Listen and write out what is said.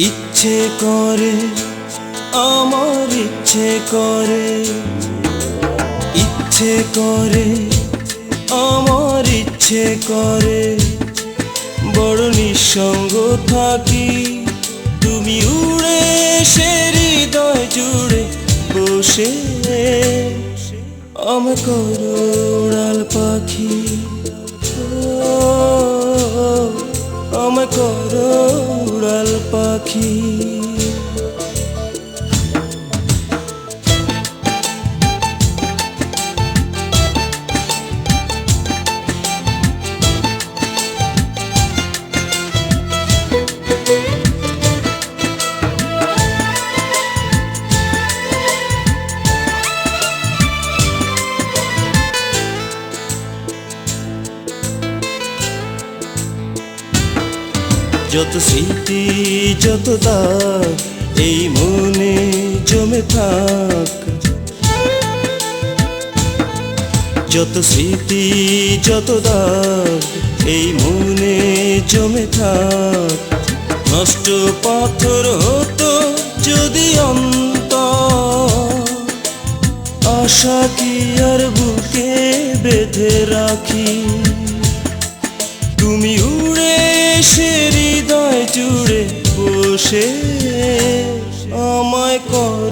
ইচ্ছে করে আমার ইচ্ছে করে ইচ্ছে করে আমার ইচ্ছে করে বড় নিঃসঙ্গ থাকি তুমি উড়ে সে হৃদয় জুড়ে বসে আমি করো উড়াল পাখি ও, আমি করো পাখি যত স্মৃতি, যত দাগ, এই মনে জমে থাক। যত স্মৃতি, যত দাগ, এই মনে জমে থাক। নষ্ট পাথর হতো যদি অন্ত আশা কি আর বুকে বেঁধে রাখি? তুমি জুড়ে বসে আমায় কর